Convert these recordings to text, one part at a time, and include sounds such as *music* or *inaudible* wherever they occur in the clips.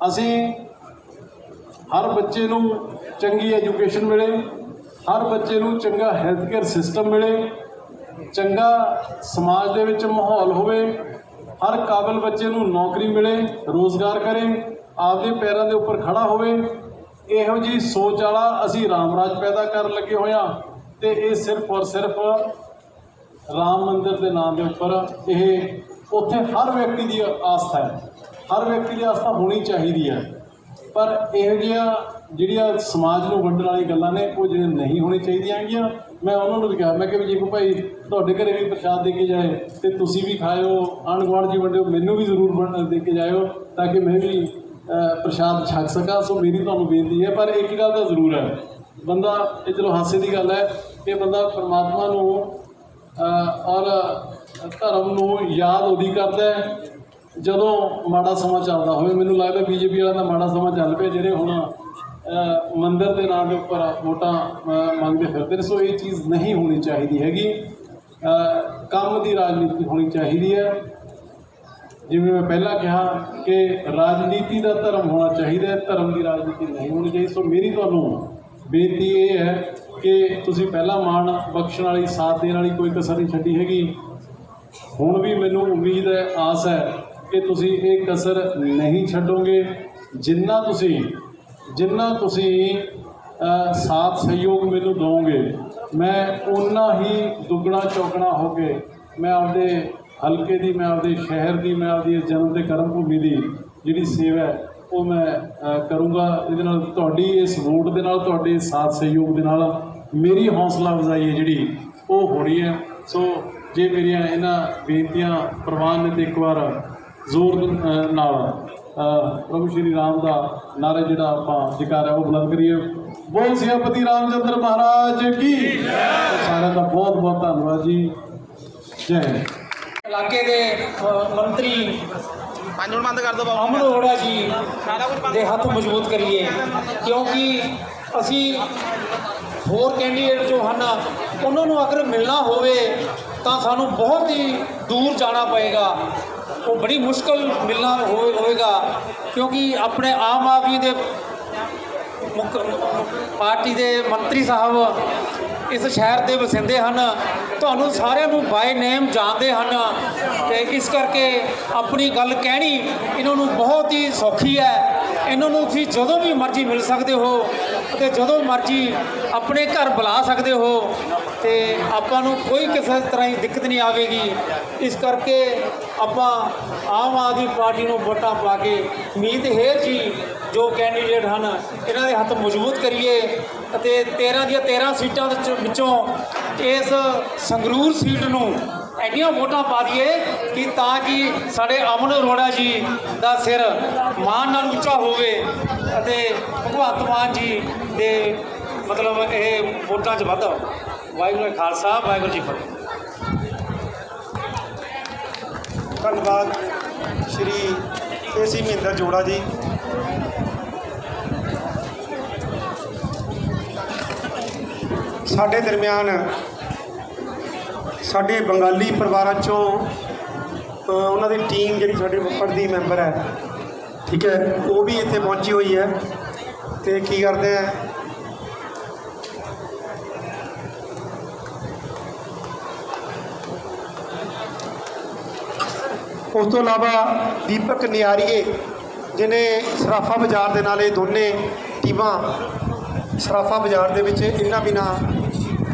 ਅਸੀਂ ਹਰ ਬੱਚੇ ਨੂੰ ਚੰਗੀ ਐਜੂਕੇਸ਼ਨ ਮਿਲੇ, ਹਰ ਬੱਚੇ ਨੂੰ ਚੰਗਾ ਹੈਲਥ ਕੇਅਰ ਸਿਸਟਮ ਮਿਲੇ, ਚੰਗਾ ਸਮਾਜ ਦੇ ਵਿੱਚ ਮਾਹੌਲ ਹੋਵੇ, ਹਰ ਕਾਬਿਲ ਬੱਚੇ ਨੂੰ ਨੌਕਰੀ ਮਿਲੇ, ਰੋਜ਼ਗਾਰ ਕਰੇ, ਆਪਦੇ ਪੈਰਾਂ ਦੇ ਉੱਪਰ ਖੜਾ ਹੋਵੇ, ਇਹੋ ਜੀ ਸੋਚ ਵਾਲਾ ਅਸੀਂ ਰਾਮਰਾਜ ਪੈਦਾ ਕਰਨ ਲੱਗੇ ਹੋਇਆ ਤੇ ਇਹ ਸਿਰਫ ਔਰ ਸਿਰਫ ਰਾਮ ਮੰਦਿਰ ਦੇ ਨਾਮ ਦੇ ਉੱਪਰ ਇਹ ਉੱਥੇ ਹਰ ਵਿਅਕਤੀ ਦੀ ਆਸਥਾ ਹੈ। ਹਰ ਵਿਅਕਤੀ ਦੀ ਆਸਥਾ ਹੋਣੀ ਚਾਹੀਦੀ ਹੈ। ਪਰ ਇਹੋ ਜਿਹੀਆਂ ਜਿਹੜੀਆਂ ਸਮਾਜ ਨੂੰ ਵੰਡਣ ਵਾਲੀ ਗੱਲਾਂ ਨੇ, ਉਹ ਜਿਹੜੀਆਂ ਨਹੀਂ ਹੋਣੀ ਚਾਹੀਦੀਆਂ ਹੈਗੀਆਂ। ਮੈਂ ਉਹਨਾਂ ਨੂੰ ਵੀ ਕਿਹਾ, ਮੈਂ ਕਿ ਵੀ ਜੀ ਭਾਈ, ਤੁਹਾਡੇ ਘਰੇ ਵੀ ਪ੍ਰਸ਼ਾਦ ਦੇ ਕੇ ਜਾਏ ਤੇ ਤੁਸੀਂ ਵੀ ਖਾਇਓ, ਆਂਢ ਗੁਆਂਢ ਜੀ ਵੰਡਿਓ, ਮੈਨੂੰ ਵੀ ਜ਼ਰੂਰ ਵੰਡ- ਦੇ ਕੇ ਜਾਇਓ ਤਾਂ ਕਿ ਮੈਂ ਵੀ ਪ੍ਰਸ਼ਾਦ ਛਕ ਸਕਾਂ। ਸੋ ਮੇਰੀ ਤੁਹਾਨੂੰ ਬੇਨਤੀ ਹੈ, ਪਰ ਇੱਕ ਗੱਲ ਤਾਂ ਜ਼ਰੂਰ ਹੈ। ਬੰਦਾ, ਇਹ ਚਲੋ ਹਾਸੇ ਦੀ ਗੱਲ ਹੈ ਕਿ ਬੰਦਾ ਪਰਮਾਤਮਾ ਨੂੰ ਔਰ ਧਰਮ ਨੂੰ ਯਾਦ ਉਹਦੀ ਕਰਦਾ ਹੈ। ਜਦੋਂ ਮਾੜਾ ਸਮਾਂ ਚੱਲਦਾ ਹੋਵੇ, ਮੈਨੂੰ ਲੱਗਦਾ ਬੀਜੇਪੀ ਵਾਲਾ ਦਾ ਮਾੜਾ ਸਮਾਂ ਚੱਲ ਪਿਆ, ਜਿਹੜੇ ਹੁਣ ਮੰਦਰ ਦੇ ਨਾਂ ਦੇ ਉੱਪਰ ਵੋਟਾਂ ਮੰਗਦੇ ਫਿਰਦੇ ਨੇ। ਸੋ ਇਹ ਚੀਜ਼ ਨਹੀਂ ਹੋਣੀ ਚਾਹੀਦੀ ਹੈਗੀ। ਕੰਮ ਦੀ ਰਾਜਨੀਤੀ ਹੋਣੀ ਚਾਹੀਦੀ ਹੈ। ਜਿਵੇਂ ਮੈਂ ਪਹਿਲਾਂ ਕਿਹਾ ਕਿ ਰਾਜਨੀਤੀ ਦਾ ਧਰਮ ਹੋਣਾ ਚਾਹੀਦਾ ਹੈ, ਧਰਮ ਦੀ ਰਾਜਨੀਤੀ ਨਹੀਂ ਹੋਣੀ ਚਾਹੀਦੀ। ਸੋ ਮੇਰੀ ਤੁਹਾਨੂੰ ਬੇਨਤੀ ਇਹ ਹੈ ਕਿ ਤੁਸੀਂ ਪਹਿਲਾਂ ਮਾਣ ਬਖਸ਼ਣ ਵਾਲੀ, ਸਾਥ ਦੇਣ ਵਾਲੀ ਕੋਈ ਕਸਰ ਨਹੀਂ ਛੱਡੀ ਹੈਗੀ। ਹੁਣ ਵੀ ਮੈਨੂੰ ਉਮੀਦ ਹੈ, ਆਸ ਹੈ ਕਿ ਤੁਸੀਂ ਇਹ ਕਸਰ ਨਹੀਂ ਛੱਡੋਗੇ, ਜਿੰਨਾ ਤੁਸੀਂ ਜਿੰਨਾ ਤੁਸੀਂ ਸਾਥ ਸਹਿਯੋਗ ਮੈਨੂੰ ਦਿਓਗੇ ਮੈਂ ਉਨਾ ਹੀ ਦੁੱਗਣਾ ਚੌਗਣਾ ਹੋ ਕੇ ਮੈਂ ਆਪਦੇ ਹਲਕੇ ਦੀ, ਮੈਂ ਆਪਦੇ ਸ਼ਹਿਰ ਦੀ, ਮੈਂ ਆਪਦੀ ਇਸ ਜਨਮ ਤੇ ਕਰਮ ਭੂਮੀ ਦੀ ਜਿਹੜੀ ਸੇਵਾ ਹੈ, ਉਹ ਮੈਂ ਕਰੂੰਗਾ। ਇਹਦੇ ਨਾਲ ਤੁਹਾਡੀ ਇਸ ਵੋਟ ਦੇ ਨਾਲ, ਤੁਹਾਡੇ ਸਾਥ ਸਹਿਯੋਗ ਦੇ ਨਾਲ ਮੇਰੀ ਹੌਸਲਾ ਅਫਜ਼ਾਈ ਹੈ ਜਿਹੜੀ, ਉਹ ਹੋ ਰਹੀ ਹੈ। ਸੋ ਜੇ ਮੇਰੀਆਂ ਇਹਨਾਂ ਬੇਨਤੀਆਂ ਪ੍ਰਵਾਨ ਨੇ ਤੇ ਇੱਕ ਵਾਰ ਜ਼ੋਰ ਨਾਲ ਅ, ਪ੍ਰਭੂ ਸ਼੍ਰੀ ਰਾਮ ਦਾ ਨਾਰਾ ਜਿਹੜਾ ਆਪਾਂ ਜਕਾਰਾ ਉਹ ਬੁਲੰਦ ਕਰੀਏ। ਬੋਲ ਸਿਆਪਤੀ ਰਾਮਚੰਦਰ ਮਹਾਰਾਜ ਕੀ ਸਾਰਿਆਂ ਦਾ ਬਹੁਤ ਬਹੁਤ ਧੰਨਵਾਦ ਜੀ। ਜੈ। ਇਲਾਕੇ ਦੇ ਮੰਤਰੀ। ਪੰਜ ਮਿੰਟ ਬੰਦ ਕਰ ਦੋ ਬਾਬੂ। ਅਮਨ ਅਰੋੜਾ ਜੀ ਦੇ ਹੱਥ ਮਜ਼ਬੂਤ ਕਰੀਏ ਕਿਉਂਕਿ ਅਸੀਂ ਹੋਰ ਕੈਂਡੀਡੇਟ ਜੋ ਹਨ ਉਹਨਾਂ ਨੂੰ ਅਗਰ ਮਿਲਣਾ ਹੋਵੇ ਤਾਂ ਸਾਨੂੰ ਬਹੁਤ ਹੀ ਦੂਰ ਜਾਣਾ ਪਏਗਾ। ਉਹ ਬੜੀ ਮੁਸ਼ਕਲ ਮਿਲਣਾ ਹੋਵੇ ਹੋਵੇਗਾ ਕਿਉਂਕਿ ਆਪਣੇ ਆਮ ਆਦਮੀ ਦੇ ਮੁੱਖ, ਪਾਰਟੀ ਦੇ ਮੰਤਰੀ ਸਾਹਿਬ ਇਸ ਸ਼ਹਿਰ ਦੇ ਵਸਿੰਦੇ ਹਨ, ਤੁਹਾਨੂੰ ਸਾਰਿਆਂ ਨੂੰ ਬਾਈ ਨੇਮ ਜਾਣਦੇ ਹਨ ਤੇ ਇਸ ਕਰਕੇ ਆਪਣੀ ਗੱਲ ਕਹਿਣੀ ਇਹਨਾਂ ਨੂੰ ਬਹੁਤ ਹੀ ਸੌਖੀ ਹੈ। ਇਹਨਾਂ ਨੂੰ ਤੁਸੀਂ ਜਦੋਂ ਵੀ ਮਰਜ਼ੀ ਮਿਲ ਸਕਦੇ ਹੋ ਅਤੇ ਜਦੋਂ ਮਰਜ਼ੀ ਆਪਣੇ ਘਰ ਬੁਲਾ ਸਕਦੇ ਹੋ। ਤੇ ਆਪਾਂ ਨੂੰ ਕੋਈ ਕਿਸੇ ਤਰ੍ਹਾਂ ਦੀ ਦਿੱਕਤ ਨਹੀਂ ਆਵੇਗੀ। ਇਸ ਕਰਕੇ ਆਪਾਂ ਆਮ ਆਦਮੀ ਪਾਰਟੀ ਨੂੰ ਵੋਟਾਂ ਪਾ ਕੇ ਮੀਤ ਹੇਰ ਜੀ, ਜੋ ਕੈਂਡੀਡੇਟ ਹਨ, ਇਹਨਾਂ ਦੇ ਹੱਥ ਮਜ਼ਬੂਤ ਕਰੀਏ ਅਤੇ 13 ਦੀਆਂ 13 ਸੀਟਾਂ ਵਿੱਚ ਵਿੱਚੋਂ ਇਸ ਸੰਗਰੂਰ ਸੀਟ ਨੂੰ ਐਡੀਆਂ ਵੋਟਾਂ ਪਾ ਦਈਏ ਕਿ ਤਾਂ ਕਿ ਸਾਡੇ ਅਮਨ ਅਰੋੜਾ ਜੀ ਦਾ ਸਿਰ ਮਾਨ ਨਾਲ ਉੱਚਾ ਹੋਵੇ ਅਤੇ ਭਗਵੰਤ ਮਾਨ ਜੀ ਦੇ ਮਤਲਬ ਇਹ ਵੋਟਾਂ 'ਚ ਵਾਧਾ ਵਾਹਿਗੁਰੂ ਜੀ ਕਾ ਖਾਲਸਾ, ਵਾਹਿਗੁਰੂ ਜੀ ਫਤਿਹ। ਧੰਨਵਾਦ ਸ਼੍ਰੀ ਏਸੀ ਮਹਿੰਦਰ ਜੋੜਾ ਜੀ। ਸਾਡੇ ਦਰਮਿਆਨ ਸਾਡੇ ਬੰਗਾਲੀ ਪਰਿਵਾਰਾਂ ਚੋਂ ਉਹਨਾਂ ਦੀ ਟੀਮ ਜਿਹੜੀ ਸਾਡੇ ਵਫਦ ਦੀ ਮੈਂਬਰ ਹੈ, ਠੀਕ ਹੈ, ਉਹ ਵੀ ਇੱਥੇ ਪਹੁੰਚੀ ਹੋਈ ਹੈ। ਤੇ ਕੀ ਕਰਦੇ ਆ ਉਸ ਤੋਂ ਇਲਾਵਾ ਦੀਪਕ ਨਿਆਰੀਏ ਜਿਨੇ ਸਰਾਫਾ ਬਾਜ਼ਾਰ ਦੇ ਨਾਲ ਇਹ ਦੋਨੇ ਟੀਮਾਂ ਸਰਾਫਾ ਬਾਜ਼ਾਰ ਦੇ ਵਿੱਚ ਇਹਨਾਂ ਬਿਨਾ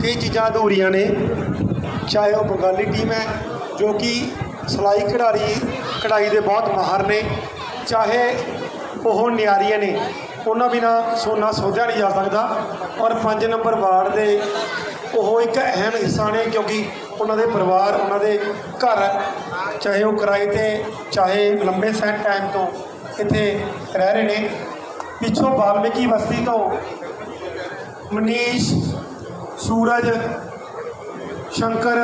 ਕਈ ਚੀਜ਼ਾਂ ਅਧੂਰੀਆਂ ਨੇ। ਚਾਹੇ ਉਹ ਬੰਗਾਲੀ ਟੀਮ ਹੈ, ਜੋ ਕਿ ਸਲਾਈ ਖਿਡਾਰੀ ਕਢਾਈ ਦੇ ਬਹੁਤ ਮਾਹਰ ਨੇ। ਚਾਹੇ ਉਹ ਨਿਆਰੀਆਂ ਨੇ, ਉਹਨਾਂ ਬਿਨਾ ਸੋਨਾ ਸੋਧਿਆ ਨਹੀਂ ਜਾ ਸਕਦਾ। ਔਰ 5 ਨੰਬਰ ਵਾਰਡ ਦੇ ਉਹ ਇੱਕ ਅਹਿਮ ਹਿੱਸਾ ਨੇ ਕਿਉਂਕਿ ਉਹਨਾਂ ਦੇ ਪਰਿਵਾਰ, ਉਹਨਾਂ ਦੇ ਘਰ ਚਾਹੇ ਉਹ ਕਿਰਾਏ ਤੇ, ਚਾਹੇ ਲੰਬੇ ਸੈਂ ਟਾਈਮ ਤੋਂ ਇੱਥੇ ਰਹਿ ਰਹੇ ਨੇ। ਪਿੱਛੋਂ ਬਾਲਮੀਕੀ ਬਸਤੀ ਤੋਂ ਮਨੀਸ਼, ਸੂਰਜ, ਸ਼ੰਕਰ,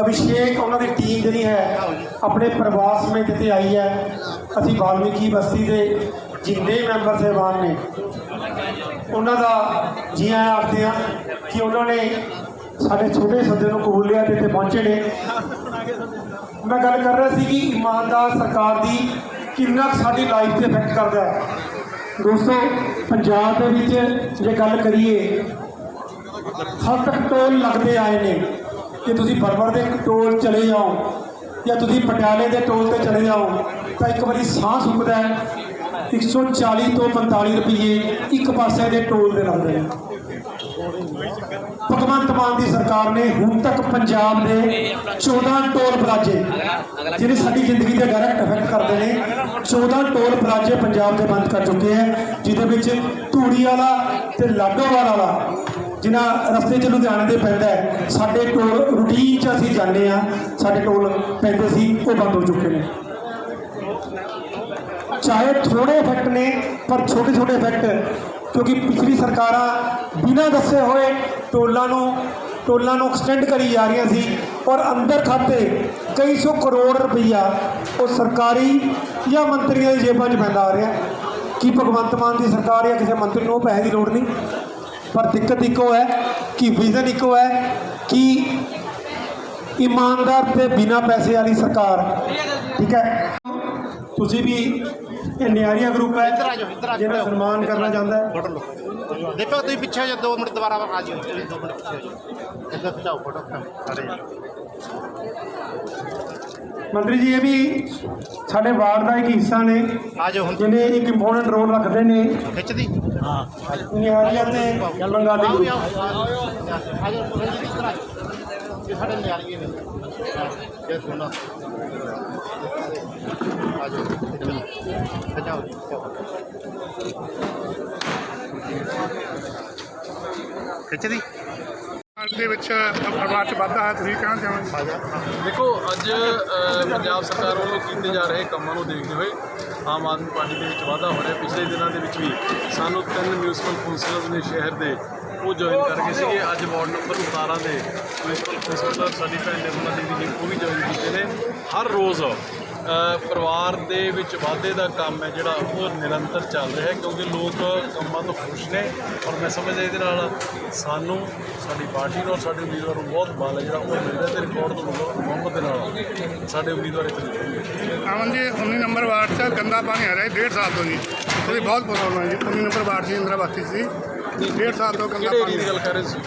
ਅਭਿਸ਼ੇਕ, ਉਹਨਾਂ ਦੀ ਟੀਮ ਜਿਹੜੀ ਹੈ, ਆਪਣੇ ਪਰਿਵਾਰ ਸਮੇਤ ਇੱਥੇ ਆਈ ਹੈ। ਅਸੀਂ ਬਾਲਮੀਕੀ ਬਸਤੀ ਦੇ ਜਿੰਨੇ ਮੈਂਬਰ ਸਹਿਬਾਨ ਨੇ ਉਹਨਾਂ ਦਾ ਜੀ ਆਇਆਂ ਆਖਦੇ ਹਾਂ ਕਿ ਉਹਨਾਂ ਨੇ ਸਾਡੇ ਛੋਟੇ ਸੱਦੇ ਨੂੰ ਕਬੂਲ ਲਿਆ ਤੇ ਇੱਥੇ ਪਹੁੰਚੇ ਨੇ। ਮੈਂ ਗੱਲ ਕਰ ਰਿਹਾ ਸੀ ਕਿ ਇਮਾਨਦਾਰ ਸਰਕਾਰ ਦੀ ਕਿੰਨਾ ਕੁ ਸਾਡੀ ਲਾਈਫ ਤੇ ਇਫੈਕਟ ਕਰਦਾ ਹੈ। ਦੋਸਤੋ, ਪੰਜਾਬ ਦੇ ਵਿੱਚ ਜੇ ਗੱਲ ਕਰੀਏ ਹੱਦ ਤੱਕ ਟੋਲ ਲੱਗਦੇ ਆਏ ਨੇ। ਕਿ ਤੁਸੀਂ ਬਰਬਰ ਦੇ ਟੋਲ ਚਲੇ ਜਾਓ ਜਾਂ ਤੁਸੀਂ ਪਟਿਆਲੇ ਦੇ ਟੋਲ ਤੇ ਚਲੇ ਜਾਓ, ਤਾਂ ਇੱਕ ਵਾਰੀ ਸਾਹ ਸੁੱਕਦਾ ਹੈ। 140 ਤੋਂ 45 ਰੁਪਏ ਇੱਕ ਪਾਸੇ ਦੇ ਟੋਲ ਦੇ ਲੱਗਦੇ ਨੇ। ਭਗਵੰਤ ਮਾਨ ਦੀ ਸਰਕਾਰ ਨੇ ਹੁਣ ਤੱਕ ਪੰਜਾਬ ਦੇ 14 ਟੋਲ ਪਲਾਜ਼ੇ ਜਿਹੜੇ ਸਾਡੀ ਜ਼ਿੰਦਗੀ ਤੇ ਡਾਇਰੈਕਟ ਇਫੈਕਟ ਕਰਦੇ ਨੇ 14 ਟੋਲ ਪਲਾਜ਼ੇ ਪੰਜਾਬ ਦੇ ਬੰਦ ਕਰ ਚੁੱਕੇ ਹੈ, ਜਿਹਦੇ ਵਿੱਚ ਧੂੜੀ ਵਾਲਾ ਤੇ ਲਾਡੋਵਾਲ ਵਾਲਾ ਜਿਨ੍ਹਾਂ ਰਸਤੇ 'ਚ ਲੁਧਿਆਣੇ ਦੇ ਪੈਂਦਾ ਸਾਡੇ ਟੋਲ ਰੂਟੀਨ 'ਚ ਅਸੀਂ ਜਾਂਦੇ ਆ ਸਾਡੇ ਟੋਲ ਪੈਂਦੇ ਸੀ, ਉਹ ਬੰਦ ਹੋ ਚੁੱਕੇ ਨੇ। ਚਾਹੇ ਥੋੜੇ ਇਫੈਕਟ ਨੇ, ਪਰ ਛੋਟੇ ਛੋਟੇ ਇਫੈਕਟ ਕਿਉਂਕਿ ਪਿਛਲੀ ਸਰਕਾਰਾਂ ਬਿਨਾਂ ਦੱਸੇ ਹੋਏ ਟੋਲਾਂ ਨੂੰ ਟੋਲਾਂ ਨੂੰ ਐਕਸਟੈਂਡ ਕਰੀ ਜਾ ਰਹੀਆਂ ਸੀ ਔਰ ਅੰਦਰ ਖਾਤੇ ਕਈ ਸੌ ਕਰੋੜ ਰੁਪਈਆ ਉਹ ਸਰਕਾਰੀ ਜਾਂ ਮੰਤਰੀਆਂ ਦੀ ਜੇਬਾਂ 'ਚ ਪੈਂਦਾ ਆ ਰਿਹਾ। ਕੀ ਭਗਵੰਤ ਮਾਨ ਦੀ ਸਰਕਾਰ ਜਾਂ ਕਿਸੇ ਮੰਤਰੀ ਨੂੰ ਉਹ ਪੈਸੇ ਦੀ ਲੋੜ ਨਹੀਂ? ਪਰ ਦਿੱਕਤ ਇੱਕੋ ਹੈ ਕਿ ਵਿਜ਼ਨ ਇੱਕੋ ਹੈ ਕਿ ਇਮਾਨਦਾਰ ਤੇ ਬਿਨਾਂ ਪੈਸੇ ਵਾਲੀ ਸਰਕਾਰ। ਠੀਕ ਹੈ? ਤੁਸੀਂ ਵੀ ਇਹ ਨਿਆਰੀਆ ਗਰੁੱਪ ਹੈ ਇੱਧਰ ਆ ਜਾਓ, ਇੱਧਰ ਆ ਜਾਓ। ਜਿਹਦਾ ਸਨਮਾਨ ਕਰਨਾ ਚਾਹੁੰਦਾ ਹੈ ਫੋਟੋ ਲਓ ਦੇਖੋ ਤੁਸੀਂ ਪਿੱਛੇ ਜਾਓ 2 ਮਿੰਟ ਦੁਬਾਰਾ ਆ ਜਿਓ ਤੁਸੀਂ 2 ਮਿੰਟ ਪਿੱਛੇ ਜਾਓ ਇੱਧਰ ਖਿਚਾਓ ਫੋਟੋ ਖੜੇ ਮੰਤਰੀ ਜੀ ਇਹ ਵੀ ਸਾਡੇ ਵਾਰਡ ਦਾ ਇੱਕ ਹਿੱਸਾ ਨੇ ਆ ਜਾਓ ਹੁਣ ਜਿਹਨੇ ਇੱਕ ਇੰਪੋਰਟੈਂਟ ਰੋਲ ਰੱਖਦੇ ਨੇ ਖਿੱਚਦੀ ਹਾਂ ਨਿਆਰੀਆ ਤੇ ਆਓ group। ਆਓ ਆ ਜਾਓ ਇੱਧਰ ਆ ਸਾਡੇ ਨਿਆਰੀਏ ਨੇ ਇਹ ਸੁਣੋ ਆ ਜਾਓ ਇੱਧਰ। ਖਿਚਾਓ ਜੀ ਖਿਚਾਓ ਖਿੱਚਦੀ। ਅੱਜ ਦੇ ਵਿੱਚ ਪਰਿਵਾਰ ਚ ਵਾਧਾ ਹੈ ਤੁਸੀਂ ਕਹਿਣਾ ਚਾਹੁੰਦੇ ਦੇਖੋ ਅੱਜ ਪੰਜਾਬ ਸਰਕਾਰ ਵੱਲੋਂ ਕੀਤੇ ਜਾ ਰਹੇ ਕੰਮਾਂ ਨੂੰ ਦੇਖਦੇ ਹੋਏ ਆਮ ਆਦਮੀ ਪਾਰਟੀ ਦੇ ਵਿੱਚ ਵਾਧਾ ਹੋ ਰਿਹਾ ਪਿਛਲੇ ਦਿਨਾਂ ਦੇ ਵਿੱਚ ਵੀ ਸਾਨੂੰ ਤਿੰਨ ਮਿਊਨਿਸਪਲ ਕੌਂਸਲਰ ਨੇ ਸ਼ਹਿਰ ਦੇ ਉਹ ਜੁਆਇਨ ਕਰ ਗਏ ਸੀਗੇ। ਅੱਜ ਵਾਰਡ ਨੰਬਰ 17 ਦੇ ਮਿਊਨਿਸਪਲ ਕੌਂਸਲਰ ਸਾਡੀ ਭੈਣ ਨਿਰਮਲਾ ਦੇਵੀ ਜੀ ਉਹ ਵੀ ਜੁਆਇਨ ਕੀਤੇ ਨੇ। ਹਰ ਰੋਜ਼ ਪਰਿਵਾਰ ਦੇ ਵਿੱਚ ਵਾਧੇ ਦਾ ਕੰਮ ਹੈ ਜਿਹੜਾ ਉਹ ਨਿਰੰਤਰ ਚੱਲ ਰਿਹਾ ਹੈ ਕਿਉਂਕਿ ਲੋਕ ਕੰਮਾਂ ਤੋਂ ਖੁਸ਼ ਨੇ ਔਰ ਮੈਂ ਸਮਝਦਾ ਇਹਦੇ ਨਾਲ ਸਾਨੂੰ ਸਾਡੀ ਪਾਰਟੀ ਨੂੰ ਔਰ ਸਾਡੇ ਉਮੀਦਵਾਰ ਨੂੰ ਬਹੁਤ ਬਲ ਹੈ ਜਿਹੜਾ ਉਹ ਮਿਲ ਰਿਹਾ ਤੇ ਰਿਕਾਰਡ ਤੋਂ ਮੁਹੰਮਦ ਦੇ ਨਾਲ ਸਾਡੇ ਉਮੀਦਵਾਰ ਇੱਥੇ ਜਿੱਤਣਗੇ ਅਮਨ ਜੀ 19 ਨੰਬਰ ਵਾਰਡ 'ਚ ਗੰਦਾ ਪਾਣੀ ਆ ਰਿਹਾ ਜੀ ਡੇਢ ਸਾਲ ਤੋਂ ਜੀ। ਉਹਦੀ ਬਹੁਤ ਪ੍ਰੋਬਲਮ ਹੈ ਜੀ। 19 ਨੰਬਰ ਵਾਰਡ ਜੀ ਇੰਦਰਾਬਾਤੀ ਸੀ। ਡੇਢ ਸਾਲ ਤੋਂ ਗੰਦਾ ਪਾਣੀ ਦੀ ਗੱਲ ਕਰ ਰਹੇ ਸੀ?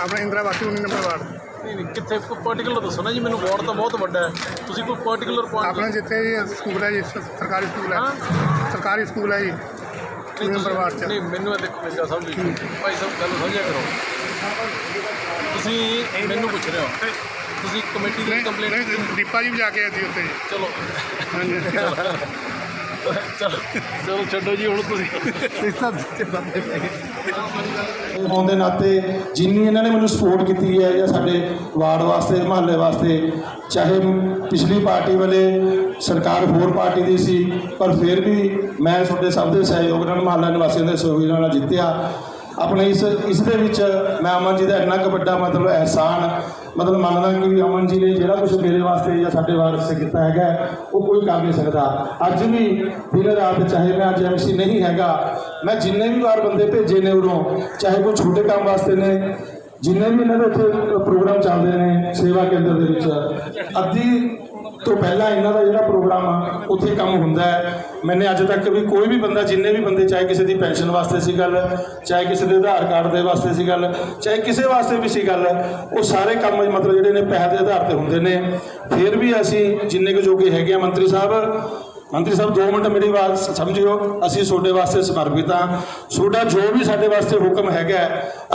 ਆਪਣਾ ਇੰਦਰਾਬਾਤੀ 19 ਨੰਬਰ ਵਾਰਡ। ਨਹੀਂ ਨਹੀਂ ਕਿੱਥੇ? ਕੋਈ ਪਾਰਟਿਕੂਲਰ ਦੱਸੋ ਨਾ ਜੀ ਮੈਨੂੰ ਵਾਰਡ ਤਾਂ ਬਹੁਤ ਵੱਡਾ ਹੈ। ਤੁਸੀਂ ਕੋਈ ਪਾਰਟਿਕੂਲਰ ਪੁਆਇੰਟ ਆਪਣੇ ਜਿੱਥੇ ਜੀ ਸਕੂਲ ਹੈ ਜੀ ਸ- ਸਰਕਾਰੀ ਸਕੂਲ ਹੈ। ਸਰਕਾਰੀ ਸਕੂਲ ਹੈ ਜੀ 19 ਨੰਬਰ ਵਾਰਡ 'ਚ। ਨਹੀਂ ਮੈਨੂੰ ਇਹ ਦੇਖੋ ਮੇਰੀ ਸਮਝ। ਲਈ ਭਾਈ ਸਾਹਿਬ ਗੱਲ ਸਮਝਿਆ ਕਰੋ। ਤੁਸੀਂ ਮੈਨੂੰ ਪੁੱਛ ਰਹੇ ਹੋ। ਤੁਸੀਂ ਕਮੇਟੀ ਦੀ ਨਹੀਂ ਕੰਪਲੇਂਟ ਨਹੀਂ, ਦੀਪਾ ਜੀ ਵੀ ਜਾ ਕੇ ਆਏ ਸੀ ਉੱਥੇ ਜੀ। ਚਲੋ। ਹਾਂਜੀ। *laughs* ਚਲੋ ਛੱਡੋ ਜੀ, ਹੁਣ ਤੁਸੀਂ। ਹੋਣ ਦੇ ਨਾਤੇ ਜਿੰਨੀ ਇਹਨਾਂ ਨੇ ਮੈਨੂੰ ਸਪੋਰਟ ਕੀਤੀ ਹੈ ਜਾਂ ਸਾਡੇ ਵਾਰਡ ਵਾਸਤੇ, ਮਹੱਲੇ ਵਾਸਤੇ, ਚਾਹੇ ਪਿਛਲੀ ਪਾਰਟੀ ਵਾਲੇ ਸਰਕਾਰ ਹੋਰ ਪਾਰਟੀ ਦੀ ਸੀ, ਪਰ ਫਿਰ ਵੀ ਮੈਂ ਤੁਹਾਡੇ ਸਭ ਦੇ ਸਹਿਯੋਗ ਨਾਲ ਮਹੱਲਾ ਨਿਵਾਸੀਆਂ ਦੇ ਸਹਿਯੋਗ ਨਾਲ ਜਿੱਤਿਆ। ਆਪਣੇ ਇਸ ਇਸ ਦੇ ਵਿੱਚ ਮੈਂ ਅਮਨ ਜੀ ਦਾ ਇੰਨਾ ਕੁ ਵੱਡਾ ਮਤਲਬ ਅਹਿਸਾਨ, ਮਤਲਬ ਮੰਨਦਾ ਕਿ ਅਮਨ ਜੀ ਨੇ ਜਿਹੜਾ ਕੁਝ ਮੇਰੇ ਵਾਸਤੇ ਜਾਂ ਸਾਡੇ ਵਾਸਤੇ ਕੀਤਾ ਹੈਗਾ, ਉਹ ਕੋਈ ਕਰ ਨਹੀਂ ਸਕਦਾ। ਅੱਜ ਵੀ ਦਿਨ ਰਾਤ ਚਾਹੇ ਮੈਂ ਅੱਜ ਐਮਸੀ ਨਹੀਂ ਹੈਗਾ, ਮੈਂ ਜਿੰਨੇ ਵੀ ਵਾਰ ਬੰਦੇ ਭੇਜੇ ਨੇ ਉਰੋਂ, ਚਾਹੇ ਕੋਈ ਛੋਟੇ ਕੰਮ ਵਾਸਤੇ ਨੇ, ਜਿੰਨੇ ਵੀ ਇਹਨਾਂ ਦੇ ਉੱਥੇ ਪ੍ਰੋਗਰਾਮ ਚੱਲਦੇ ਨੇ ਸੇਵਾ ਕੇਂਦਰ ਦੇ ਵਿੱਚ, ਅੱਧੀ ਤੋਂ ਪਹਿਲਾਂ ਇਹਨਾਂ ਦਾ ਜਿਹੜਾ ਪ੍ਰੋਗਰਾਮ ਆ, ਉੱਥੇ ਕੰਮ ਹੁੰਦਾ ਹੈ। ਮੈਨੇ ਅੱਜ ਤੱਕ ਵੀ ਕੋਈ ਵੀ ਬੰਦਾ, ਜਿੰਨੇ ਵੀ ਬੰਦੇ, ਚਾਹੇ ਕਿਸੇ ਦੀ ਪੈਨਸ਼ਨ ਵਾਸਤੇ ਸੀ ਗੱਲ, ਚਾਹੇ ਕਿਸੇ ਦੇ ਆਧਾਰ ਕਾਰਡ ਦੇ ਵਾਸਤੇ ਸੀ ਗੱਲ, ਚਾਹੇ ਕਿਸੇ ਵਾਸਤੇ ਵੀ ਸੀ ਗੱਲ, ਉਹ ਸਾਰੇ ਕੰਮ ਮਤਲਬ ਜਿਹੜੇ ਨੇ ਪੈਸੇ ਦੇ ਆਧਾਰ ਤੇ ਹੁੰਦੇ ਨੇ। ਫਿਰ ਵੀ ਅਸੀਂ ਜਿੰਨੇ ਕੁ ਜੋਗੇ ਹੈਗੇ ਆ ਮੰਤਰੀ ਸਾਹਿਬ ਮੰਤਰੀ ਸਾਹਿਬ 2 ਮਿੰਟ ਮੇਰੀ ਆਵਾਜ਼ ਸਮਝਿਓ, ਅਸੀਂ ਤੁਹਾਡੇ ਵਾਸਤੇ ਸਮਰਪਿਤ ਹਾਂ। ਤੁਹਾਡਾ ਜੋ ਵੀ ਸਾਡੇ ਵਾਸਤੇ ਹੁਕਮ ਹੈਗਾ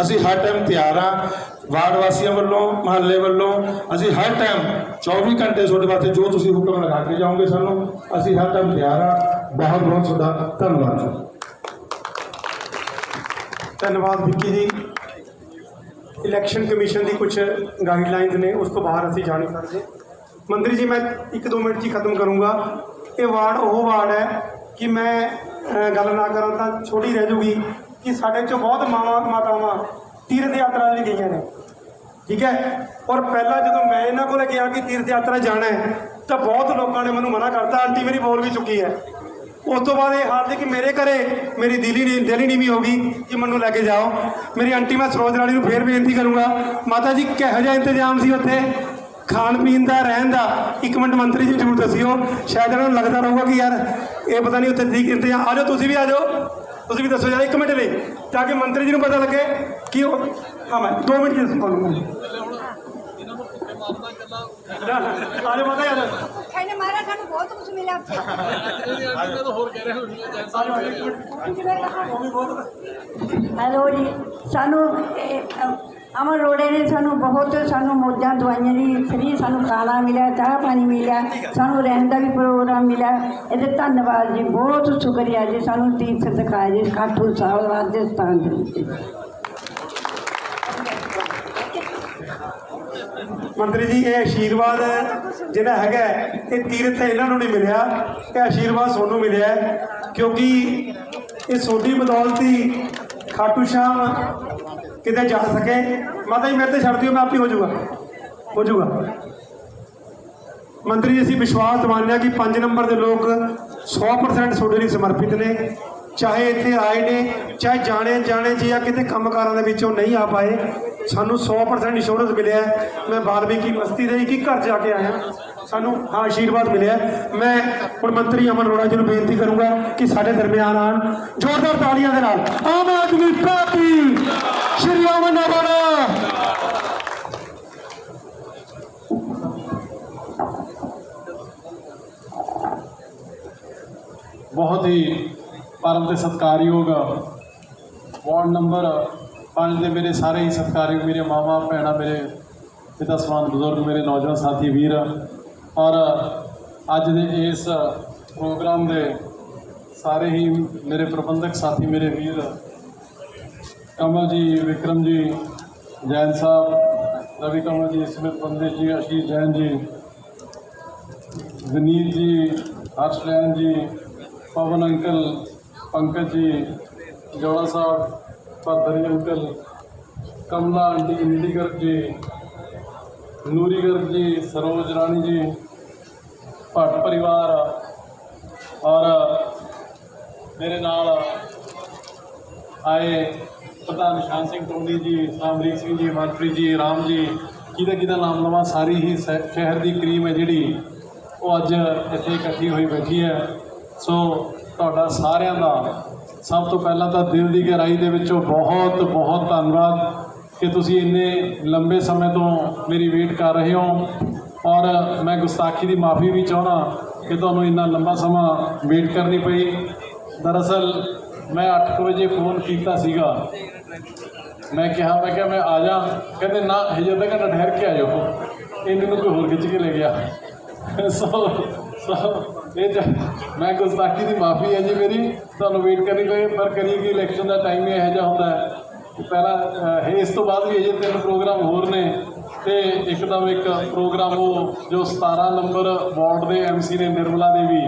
ਅਸੀਂ ਹਰ ਟਾਈਮ ਤਿਆਰ ਹਾਂ। ਵਾਰਡ ਵਾਸੀਆਂ ਵੱਲੋਂ, ਮਹੱਲੇ ਵੱਲੋਂ ਅਸੀਂ ਹਰ ਟਾਈਮ 24 ਘੰਟੇ ਤੁਹਾਡੇ ਵਾਸਤੇ ਜੋ ਤੁਸੀਂ ਹੁਕਮ ਲਗਾ ਕੇ ਜਾਓਗੇ ਸਾਨੂੰ, ਅਸੀਂ ਹਰ ਟਾਈਮ ਤਿਆਰ ਹਾਂ। ਬਹੁਤ ਬਹੁਤ ਤੁਹਾਡਾ ਧੰਨਵਾਦ। ਜੀ ਧੰਨਵਾਦ ਵਿੱਕੀ ਜੀ। ਇਲੈਕਸ਼ਨ ਕਮਿਸ਼ਨ ਦੀ ਕੁਝ ਗਾਈਡਲਾਈਨਸ ਨੇ, ਉਸ ਤੋਂ ਬਾਹਰ ਅਸੀਂ ਜਾ ਨਹੀਂ ਸਕਦੇ। ਮੰਤਰੀ ਜੀ, ਮੈਂ ਇੱਕ ਦੋ ਮਿੰਟ 'ਚ ਹੀ ਖਤਮ ਕਰੂੰਗਾ। ਇਹ ਵਾਰਡ, ਉਹ ਵਾਰਡ ਹੈ ਕਿ ਮੈਂ ਗੱਲ ਨਾ ਕਰਾਂ ਤਾਂ ਛੋਟੀ ਰਹਿ ਜੂਗੀ ਕਿ ਸਾਡੇ 'ਚੋਂ ਬਹੁਤ ਮਾਵਾਂ, ਮਾਤਾਵਾਂ ਤੀਰਥ ਯਾਤਰਾ ਵੀ ਗਈਆਂ ਨੇ। ਠੀਕ ਹੈ? ਔਰ ਪਹਿਲਾਂ ਜਦੋਂ ਮੈਂ ਇਹਨਾਂ ਕੋਲ ਗਿਆ ਕਿ ਤੀਰਥ ਯਾਤਰਾ ਜਾਣਾ ਹੈ, ਤਾਂ ਬਹੁਤ ਲੋਕਾਂ ਨੇ ਮੈਨੂੰ ਮਨਾ ਕਰਤਾ। ਆਂਟੀ ਮੇਰੀ ਬੋਲ ਵੀ ਚੁੱਕੀ ਹੈ। ਉਸ ਤੋਂ ਬਾਅਦ ਇਹ ਹਾਲ ਸੀ ਕਿ ਮੇਰੇ ਘਰੇ ਮੇਰੀ ਦਿਲੀ ਨਹੀਂ ਦਿਲੀ ਨਹੀਂ ਵੀ ਹੋ ਗਈ ਕਿ ਮੈਨੂੰ ਲੈ ਕੇ ਜਾਓ। ਮੇਰੀ ਆਂਟੀ ਮੈਂ ਸਰੋਜ ਰਾਣੀ ਨੂੰ ਫੇਰ ਬੇਨਤੀ ਕਰੂੰਗਾ, ਮਾਤਾ ਜੀ, ਕਿਹੋ ਜਿਹਾ ਇੰਤਜ਼ਾਮ ਸੀ ਉੱਥੇ? ਖਾਣ ਪੀਣ ਦਾ, ਰਹਿਣ ਦਾ? ਇੱਕ ਮਿੰਟ ਮੰਤਰੀ ਜੀ ਜ਼ਰੂਰ ਦੱਸਿਓ। ਸ਼ਾਇਦ ਇਹਨਾਂ ਨੂੰ ਲੱਗਦਾ ਰਹੂਗਾ ਕਿ ਯਾਰ, ਇਹ ਪਤਾ ਨਹੀਂ ਉੱਥੇ ਠੀਕ ਇੰਤਜ਼ਾਮ ਆ ਜਾਓ, ਤੁਸੀਂ ਵੀ ਆ ਜਾਓ। ਤੁਸੀਂ ਵੀ ਦੱਸੋ ਯਾਰ ਇੱਕ ਮਿੰਟ ਲਈ ਤਾਂ ਕਿ ਮੰਤਰੀ ਜੀ ਨੂੰ ਪਤਾ ਲੱਗੇ ਕਿ ਉਹ ਹਾਂ ਮੈਂ 2 ਮਿੰਟ ਜੀ ਸੁਣ ਲੂੰਗਾ ਨਾ ਨਾ ਆ ਜਾਓ ਮਾਤਾ ਯਾਰ ਕਹਿੰਦੇ ਮਾਰਾ ਸਾਨੂੰ ਬਹੁਤ ਕੁਝ ਮਿਲਿਆ ਉੱਥੇ। ਹੈਲੋ ਜੀ ਸਾਨੂੰ ਅਮਰ ਰੋੜੇ ਨੇ ਸਾਨੂੰ ਬਹੁਤ, ਸਾਨੂੰ ਮੌਜਾਂ ਦਵਾਈਆਂ ਦੀ ਫਰੀ ਸਾਨੂੰ ਖਾਣਾ ਮਿਲਿਆ, ਚਾਹ ਪਾਣੀ ਮਿਲਿਆ, ਸਾਨੂੰ ਰਹਿਣ ਦਾ ਵੀ ਪ੍ਰੋਗਰਾਮ ਮਿਲਿਆ। ਇਹਦੇ ਧੰਨਵਾਦ ਜੀ, ਬਹੁਤ ਸ਼ੁਕਰੀਆ ਜੀ। ਸਾਨੂੰ ਤੀਰਥ ਦਿਖਾਇਆ ਜੀ ਖਾਟੂ ਸਾਹਿਬ ਰਾਜਸਥਾਨ ਦੇ ਵਿੱਚ। ਮੰਤਰੀ ਜੀ, ਇਹ ਆਸ਼ੀਰਵਾਦ ਜਿਹੜਾ ਹੈਗਾ ਇਹ ਤੀਰਥ ਇਹਨਾਂ ਨੂੰ ਨਹੀਂ ਮਿਲਿਆ। ਇਹ ਆਸ਼ੀਰਵਾਦ ਸਾਨੂੰ ਮਿਲਿਆ ਕਿਉਂਕਿ ਇਹ ਸੋਡੀ ਬਦੌਲਤੀ ਖਾਟੂ ਸ਼ਾਮ ਕਿਤੇ ਜਾ ਸਕੇ। ਮਾਤਾ ਜੀ, ਮੇਰੇ ਤੇ ਛੱਡ ਦਿਓ, ਮੈਂ ਆਪੇ ਹੋ ਜਾਊਗਾ। ਹੋ ਜਾਊਗਾ। ਮੰਤਰੀ ਜੀ, ਅਸੀਂ ਵਿਸ਼ਵਾਸ ਦਿਵਾਉਂਦੇ ਹਾਂ ਕਿ 5 ਨੰਬਰ ਦੇ ਲੋਕ 100% ਤੁਹਾਡੇ ਲਈ ਸਮਰਪਿਤ ਨੇ। ਚਾਹੇ ਇੱਥੇ ਆਏ ਨੇ, ਚਾਹੇ ਜਾਣੇ ਜਾਣੇ ਜੀ ਜਾਂ ਕਿਤੇ ਕੰਮਕਾਰਾਂ ਦੇ ਵਿੱਚੋਂ ਨਹੀਂ ਆ ਪਾਏ, ਸਾਨੂੰ 100% ਇੰਸ਼ੋਰੈਂਸ ਮਿਲਿਆ ਮੈਂ ਬਾਲਮੀਕੀ ਬਸਤੀ ਦੇ ਇੱਕ ਹੀ ਘਰ ਜਾ ਕੇ ਆਇਆ। ਸਾਨੂੰ ਹਾਂ ਆਸ਼ੀਰਵਾਦ ਮਿਲਿਆ ਮੈਂ ਹੁਣ ਮੰਤਰੀ ਅਮਨ ਅਰੋੜਾ ਜੀ ਨੂੰ ਬੇਨਤੀ ਕਰੂੰਗਾ ਕਿ ਸਾਡੇ ਦਰਮਿਆਨ ਆਣ ਜ਼ੋਰਦਾਰ ਤਾਲੀਆਂ ਦੇ ਨਾਲ ਆਮ ਆਦਮੀ ਪਾਰਟੀ, ਸ਼੍ਰੀ ਅਮਨ ਅਰੋੜਾ। ਬਹੁਤ ਹੀ ਪਰਮ ਤੇ ਸਤਿਕਾਰਯੋਗ ਵਾਰਡ ਨੰਬਰ 5 ਦੇ ਮੇਰੇ ਸਾਰੇ ਹੀ ਸਤਿਕਾਰਯੋਗ ਮੇਰੇ ਮਾਵਾ, ਭੈਣਾਂ, ਮੇਰੇ ਪਿਤਾ ਸਮਾਨ ਬਜ਼ੁਰਗ, ਮੇਰੇ ਨੌਜਵਾਨ ਸਾਥੀ, ਵੀਰ ਔਰ ਅੱਜ ਦੇ ਇਸ ਪ੍ਰੋਗਰਾਮ ਦੇ ਸਾਰੇ ਹੀ ਮੇਰੇ ਪ੍ਰਬੰਧਕ ਸਾਥੀ, ਮੇਰੇ ਵੀਰ ਕਮਲ ਜੀ, ਵਿਕਰਮ ਜੀ, ਜੈਨ ਸਾਹਿਬ, ਰਵੀ ਕਮਲ ਜੀ ਸਮਿਤ ਪੰਡਿਤ ਜੀ, ਅਸ਼ੀਸ਼ ਜੈਨ ਜੀ, ਵਿਨੀਤ ਜੀ, ਹਰਸ਼ ਲੈਨ ਜੀ, ਪਵਨ ਅੰਕਲ, ਪੰਕਜ ਜੀ, ਜੋੜਾ ਸਾਹਿਬ ਭਦਰੀ ਅੰਕਲ, ਕਮਲਾ ਆਂਟੀ ਨੀਲੀ ਜੀ ਨੂਰੀ ਗਰਗ ਜੀ, ਸਰੋਜ ਰਾਣੀ ਜੀ, ਭੱਟ ਪਰਿਵਾਰ, ਔਰ ਮੇਰੇ ਨਾਲ ਆਏ ਪ੍ਰਧਾਨ ਨਿਸ਼ਾਨ ਸਿੰਘ ਟੋਨੀ ਜੀ, ਸਾਮਰੀਕ ਸਿੰਘ ਜੀ, ਮਨਪ੍ਰੀਤ ਜੀ, ਰਾਮ ਜੀ, ਕਿਹਦਾ ਕਿਹਦਾ ਨਾਮ ਲਵਾਂ, ਸਾਰੀ ਹੀ ਸ਼ਹਿ- ਸ਼ਹਿਰ ਦੀ ਕਰੀਮ ਹੈ ਜਿਹੜੀ, ਉਹ ਅੱਜ ਇੱਥੇ ਇਕੱਠੀ ਹੋਈ ਬੈਠੀ ਹੈ। ਸੋ ਤੁਹਾਡਾ ਸਾਰਿਆਂ ਦਾ ਸਭ ਤੋਂ ਪਹਿਲਾਂ ਤਾਂ ਦਿਲ ਦੀ ਗਹਿਰਾਈ ਦੇ ਵਿੱਚੋਂ ਬਹੁਤ ਬਹੁਤ ਧੰਨਵਾਦ। ਕਿ ਤੁਸੀਂ ਇੰਨੇ ਲੰਬੇ ਸਮੇਂ ਤੋਂ ਮੇਰੀ ਵੇਟ ਕਰ ਰਹੇ ਹੋ ਔਰ ਮੈਂ ਗੁਸਤਾਖੀ ਦੀ ਮਾਫੀ ਵੀ ਚਾਹੁੰਦਾ ਕਿ ਤੁਹਾਨੂੰ ਇੰਨਾ ਲੰਬਾ ਸਮਾਂ ਵੇਟ ਕਰਨੀ ਪਈ। ਦਰਅਸਲ ਮੈਂ 8 ਵਜੇ ਫੋਨ ਕੀਤਾ ਸੀਗਾ। ਮੈਂ ਕਿਹਾ ਮੈਂ ਕਿਹਾ, ਮੈਂ ਆ ਜਾ। ਕਹਿੰਦੇ, ਨਾ, ਹਜੇ ਅੱਧਾ ਘੰਟਾ ਠਹਿਰ ਕੇ ਆ ਜਾਓ। ਇਹ ਮੈਨੂੰ ਕੋਈ ਹੋਰ ਖਿੱਚ ਕੇ ਲੈ ਗਿਆ। ਸੋ ਸੋ ਇਹ ਮੈਂ ਗੁਸਤਾਖੀ ਦੀ ਮਾਫੀ ਹੈ ਜੀ ਮੇਰੀ। ਤੁਹਾਨੂੰ ਵੇਟ ਕਰਨੀ ਪਈ, ਪਰ ਕਰੀਏ ਕਿ ਇਲੈਕਸ਼ਨ ਦਾ ਟਾਈਮ ਹੀ ਇਹੋ ਜਿਹਾ ਹੁੰਦਾ ਹੈ। ਪਹਿਲਾਂ ਅਹ, ਇਹ ਇਸ ਤੋਂ ਬਾਅਦ ਵੀ ਅਜੇ ਤਿੰਨ ਪ੍ਰੋਗਰਾਮ ਹੋਰ ਨੇ ਤੇ ਇੱਕਦਮ ਇੱਕ ਪ੍ਰੋਗਰਾਮ ਉਹ ਜੋ 17 ਨੰਬਰ ਵਾਰਡ ਦੇ ਐਮਸੀ ਨੇ ਨਿਰਮਲਾ ਦੇਵੀ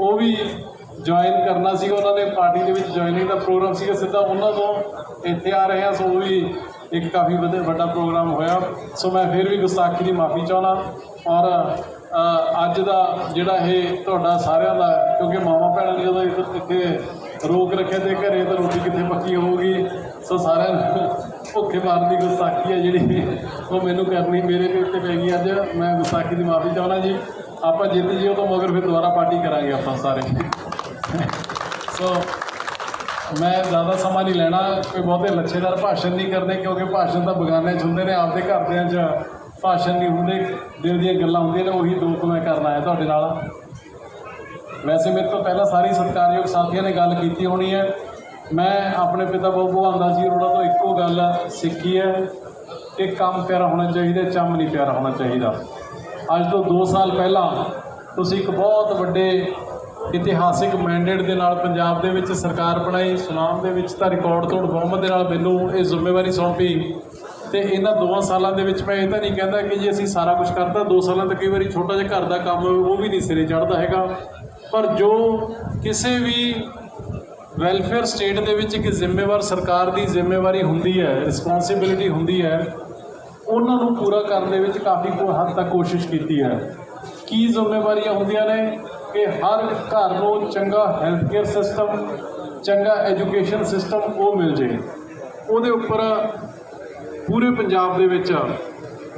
ਉਹ ਵੀ ਜੁਆਇਨ ਕਰਨਾ ਸੀਗਾ। ਉਹਨਾਂ ਨੇ ਪਾਰਟੀ ਦੇ ਵਿੱਚ ਜੁਆਇਨਿੰਗ ਦਾ ਪ੍ਰੋਗਰਾਮ ਸੀਗਾ ਸਿੱਧਾ। ਉਹਨਾਂ ਤੋਂ ਇੱਥੇ ਆ ਰਹੇ ਹਾਂ ਸੋ ਉਹ ਵੀ ਇੱਕ ਕਾਫੀ ਵਧੇ- ਵੱਡਾ ਪ੍ਰੋਗਰਾਮ ਹੋਇਆ। ਸੋ ਮੈਂ ਫਿਰ ਵੀ ਗੁਸਤਾਖੀ ਦੀ ਮਾਫੀ ਚਾਹੁੰਦਾ ਔਰ ਅੱਜ ਦਾ ਜਿਹੜਾ ਇਹ ਤੁਹਾਡਾ ਸਾਰਿਆਂ ਦਾ ਕਿਉਂਕਿ ਮਾਵਾ ਭੈਣਾਂ ਨੇ ਜਦੋਂ ਇੱਥੇ- ਇੱਥੇ ਰੋਕ ਰੱਖਿਆ ਤੇ ਘਰੇ ਤਾਂ ਰੋਟੀ ਕਿੱਥੇ ਪੱਕੀ ਹੋਊਗੀ? ਸੋ ਸਾਰਿਆਂ ਨੂੰ ਭੁੱਖੇ ਮਾਰਨ ਦੀ ਗੁਸਾਖੀ ਹੈ ਜਿਹੜੀ ਉਹ ਮੈਨੂੰ ਕਰਨੀ, ਮੇਰੇ ਦੇ ਉੱਤੇ ਪੈ ਗਈ ਅੱਜ। ਮੈਂ ਗੁਸਾਖੀ ਦੀ ਮਾਫੀ ਚਾਹੁੰਦਾ ਜੀ। ਆਪਾਂ ਜਿੱਤ ਜਿਓ ਤੋਂ ਮਗਰ ਫਿਰ ਦੁਬਾਰਾ ਪਾਰਟੀ ਕਰਾਂਗੇ ਆਪਾਂ ਸਾਰੇ। ਸੋ ਮੈਂ ਜ਼ਿਆਦਾ ਸਮਾਂ ਨਹੀਂ ਲੈਣਾ, ਕੋਈ ਬਹੁਤੇ ਲੱਛੇਦਾਰ ਭਾਸ਼ਣ ਨਹੀਂ ਕਰਨੇ ਕਿਉਂਕਿ ਭਾਸ਼ਣ ਤਾਂ ਬਗਾਨੇ 'ਚ ਹੁੰਦੇ ਨੇ, ਆਪਦੇ ਘਰਦਿਆਂ 'ਚ ਭਾਸ਼ਣ ਨਹੀਂ ਹੁੰਦੇ, ਦਿਲ ਦੀਆਂ ਗੱਲਾਂ ਹੁੰਦੀਆਂ ਨੇ, ਉਹੀ ਦੋ ਕੁ ਮੈਂ ਕਰਨਾ ਆਇਆ ਤੁਹਾਡੇ ਨਾਲ। ਵੈਸੇ ਮੇਰੇ ਤੋਂ ਪਹਿਲਾਂ ਸਾਰੀ ਸਤਿਕਾਰਯੋਗ ਸਾਥੀਆਂ ਨੇ ਗੱਲ ਕੀਤੀ ਹੋਣੀ ਹੈ। ਮੈਂ ਆਪਣੇ ਪਿਤਾ ਬਾਬੂ ਭਗਵਾਨ ਜੀ ਅਰੋੜਾ ਤੋਂ ਇੱਕੋ ਗੱਲ ਸਿੱਖੀ ਹੈ ਕਿ ਕੰਮ ਪਿਆਰਾ ਹੋਣਾ ਚਾਹੀਦਾ, ਚੰਮ ਨਹੀਂ ਪਿਆਰਾ ਹੋਣਾ ਚਾਹੀਦਾ। ਅੱਜ ਤੋਂ 2 ਸਾਲ ਪਹਿਲਾਂ ਤੁਸੀਂ ਇੱਕ ਬਹੁਤ ਵੱਡੇ ਇਤਿਹਾਸਿਕ ਮੈਂਡੇਟ ਦੇ ਨਾਲ ਪੰਜਾਬ ਦੇ ਵਿੱਚ ਸਰਕਾਰ ਬਣਾਈ, ਸੁਨਾਮ ਦੇ ਵਿੱਚ ਤਾਂ ਰਿਕਾਰਡ ਤੋੜ ਬਹੁਮਤ ਦੇ ਨਾਲ ਮੈਨੂੰ ਇਹ ਜ਼ਿੰਮੇਵਾਰੀ ਸੌਂਪੀ ਤੇ ਇਹਨਾਂ ਦੋਵਾਂ ਸਾਲਾਂ ਦੇ ਵਿੱਚ ਮੈਂ ਇਹ ਤਾਂ ਨਹੀਂ ਕਹਿੰਦਾ ਕਿ ਜੇ ਅਸੀਂ ਸਾਰਾ ਕੁਝ ਕਰਤਾ 2 ਸਾਲਾਂ ਤੱਕ ਕਈ ਵਾਰੀ ਛੋਟਾ ਜਿਹਾ ਘਰ ਦਾ ਕੰਮ ਉਹ ਵੀ ਨਹੀਂ ਸਿਰੇ ਚੜ੍ਹਦਾ ਹੈਗਾ। ਪਰ ਜੋ ਕਿਸੇ ਵੀ ਵੈਲਫੇਅਰ ਸਟੇਟ ਦੇ ਵਿੱਚ ਇੱਕ ਜ਼ਿੰਮੇਵਾਰ ਸਰਕਾਰ ਦੀ ਜ਼ਿੰਮੇਵਾਰੀ ਹੁੰਦੀ ਹੈ ਰਿਸਪੌਂਸਿਬਿਲਿਟੀ ਹੁੰਦੀ ਹੈ, ਉਹਨਾਂ ਨੂੰ ਪੂਰਾ ਕਰਨ ਦੇ ਵਿੱਚ ਕਾਫੀ ਕੋ ਹੱਦ ਤੱਕ ਕੋਸ਼ਿਸ਼ ਕੀਤੀ ਹੈ। ਕੀ ਜ਼ਿੰਮੇਵਾਰੀਆਂ ਹੁੰਦੀਆਂ ਨੇ? ਕਿ ਹਰ ਘਰ ਨੂੰ ਚੰਗਾ ਹੈਲਥ ਕੇਅਰ ਸਿਸਟਮ ਚੰਗਾ ਐਜੂਕੇਸ਼ਨ ਸਿਸਟਮ ਉਹ ਮਿਲ ਜੇ। ਉਹਦੇ ਉੱਪਰ ਪੂਰੇ ਪੰਜਾਬ ਦੇ ਵਿੱਚ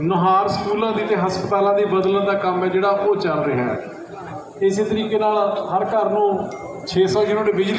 ਨੁਹਾਰ ਸਕੂਲਾਂ ਦੀ ਤੇ ਹਸਪਤਾਲਾਂ ਦੀ ਬਦਲਣ ਦਾ ਕੰਮ ਹੈ ਜਿਹੜਾ ਉਹ ਚੱਲ ਰਿਹਾ ਹੈ। ਇਸੇ ਤਰੀਕੇ ਨਾਲ ਹਰ ਘਰ ਨੂੰ 600 ਯੂਨਿਟ ਬਿਜਲੀ